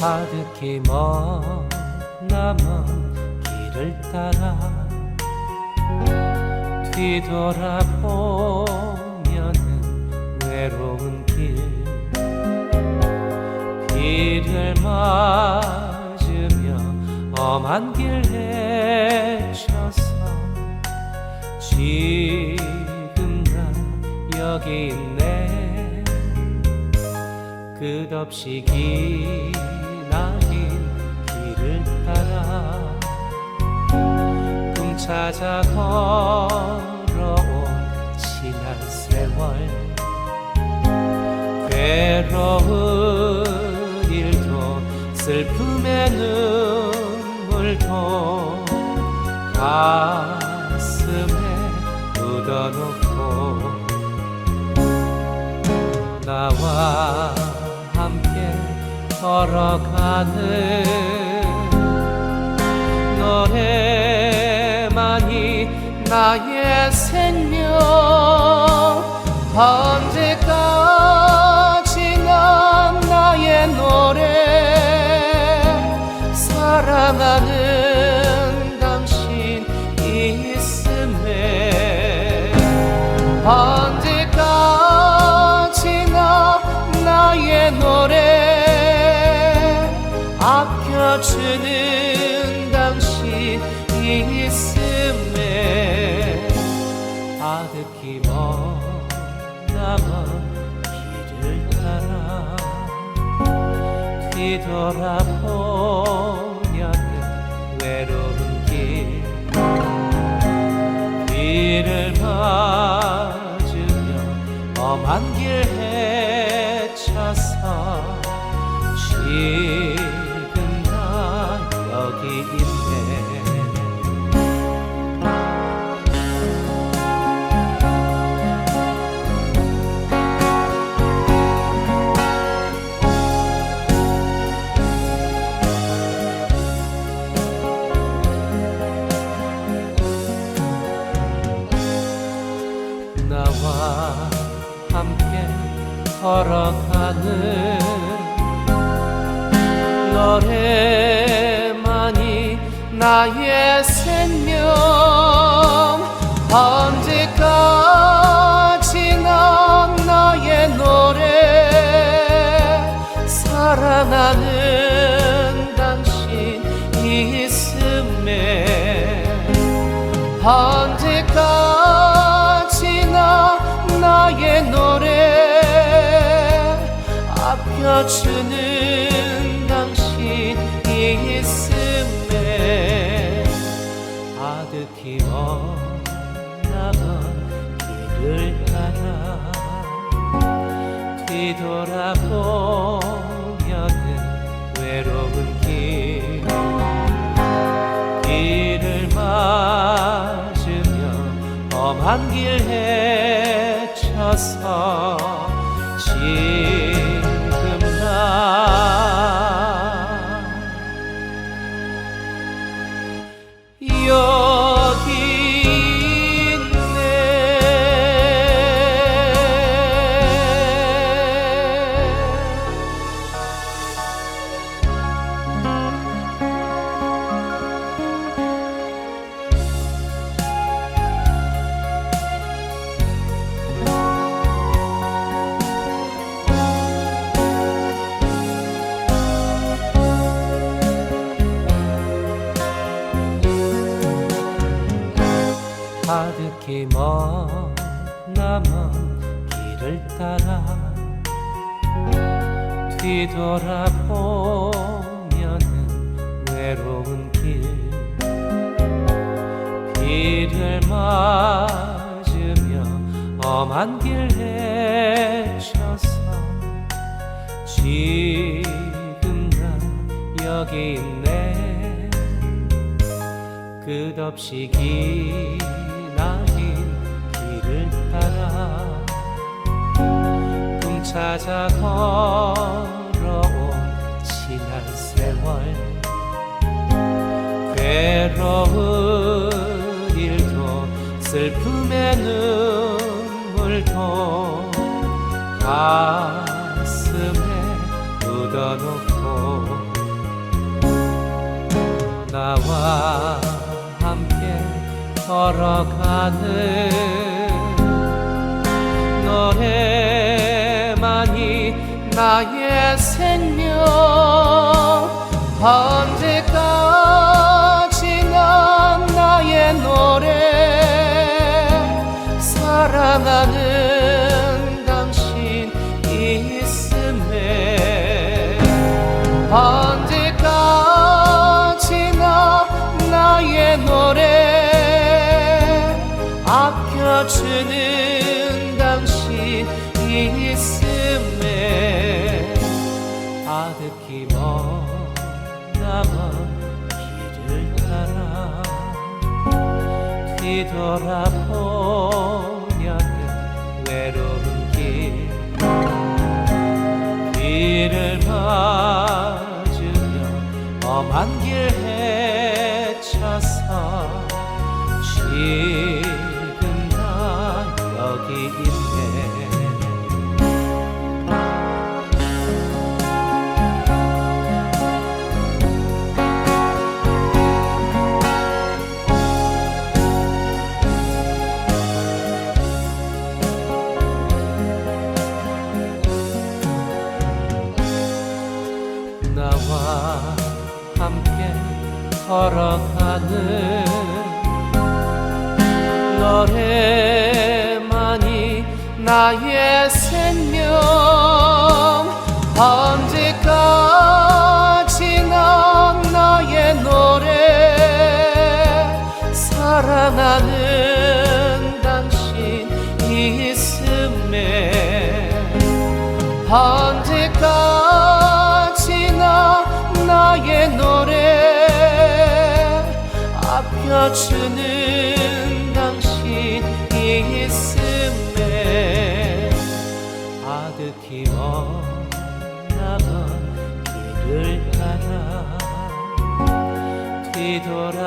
가득히 멀나먼 길을 따라 뒤돌아보면은 외로운 길. 비를 맞으며 엄한 길 헤쳐서 지금 난 여기 있네. 끝없이 길 찾아 걸어온 지난 세월. 괴로운 일도 슬픔의 눈물도 가슴에 묻어놓고 나와 함께 걸어가는 노래만이 나의 생명. 언제까지 뒤돌아보면 외로운 길. 비를 맞으며 험한 길 헤 걸어가는 노래만이 나의 생명 언제까지나 나의 노래 사랑하는 당신 있음에 아껴주는 당신 있음에 아득히 머나먼 길을 따라 뒤돌아보면은 외로운 길. 비를 맞으며 험한 길 헤쳐서 따라 뒤돌아보면은 외로운 길 비를 맞으며 험한 길 헤쳐서 지금 나 여기 있네. 끝없이 기나긴 길을 따라 꿈 찾아 걸어온 지난 세월. 괴로운 일도 슬픔의 눈물도 가슴에 묻어놓고 나와 함께 걸어가는 나의 생명 뒤돌 주는 당신 있음에 아득히 머나먼 길을 따라 뒤돌아보면은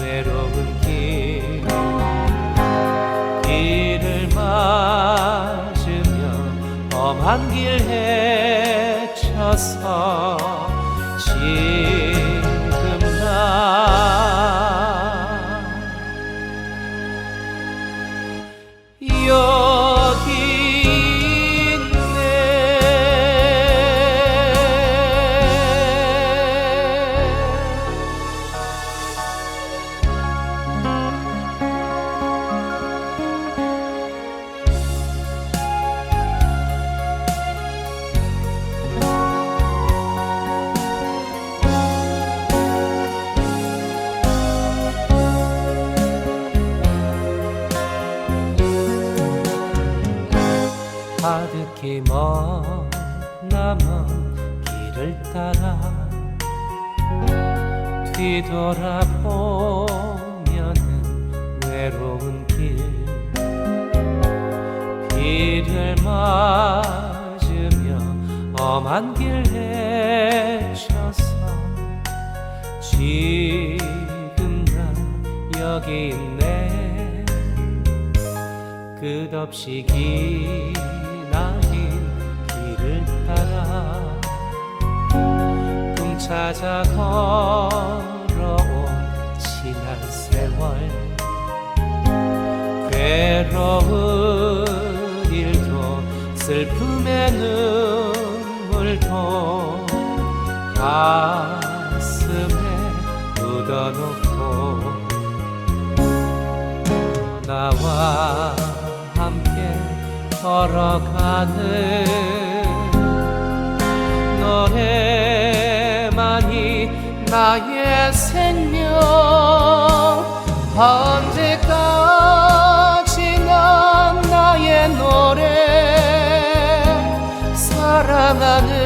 외로운 길. 길을 맞으며 험한 길 헤쳐서 뒤돌아보면은 외로운 길 길을 맞으며 험한 길 헤쳐서 지금 나 여기 있네. 끝없이 기 찾아 걸어온 지난 세월. 괴로운 일도 슬픔의 눈물도 가슴에 묻어놓고 나와 함께 걸어가는 노래만이 나의 생명 언제까지나 나의 노래 사랑하는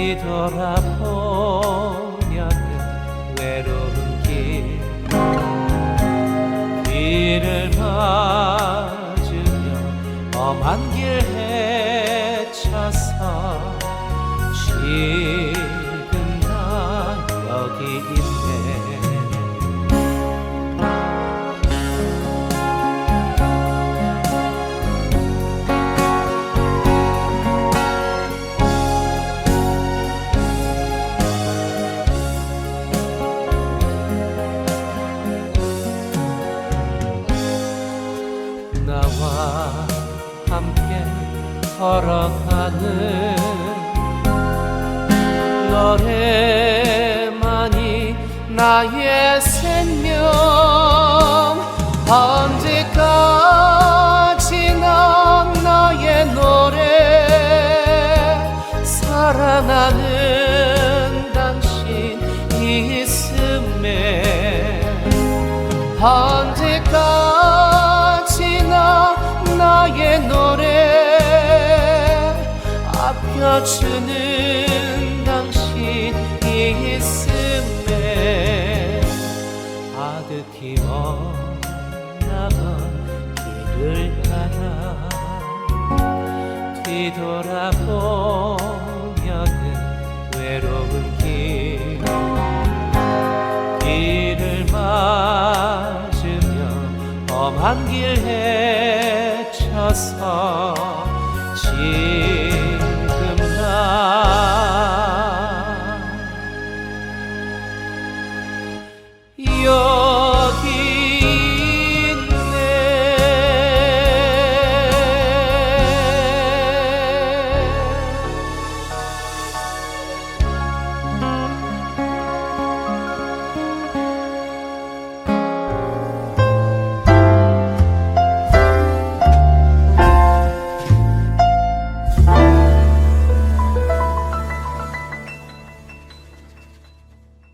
뒤돌아보 노래만이 나의 생명 언제까지나 나의 노래 사랑하는 당신 있음에 언제까지나 나의 노래 아껴주는 돌아보면은 외로운 길. 길을 맞으며 험한 길 헤쳐서 나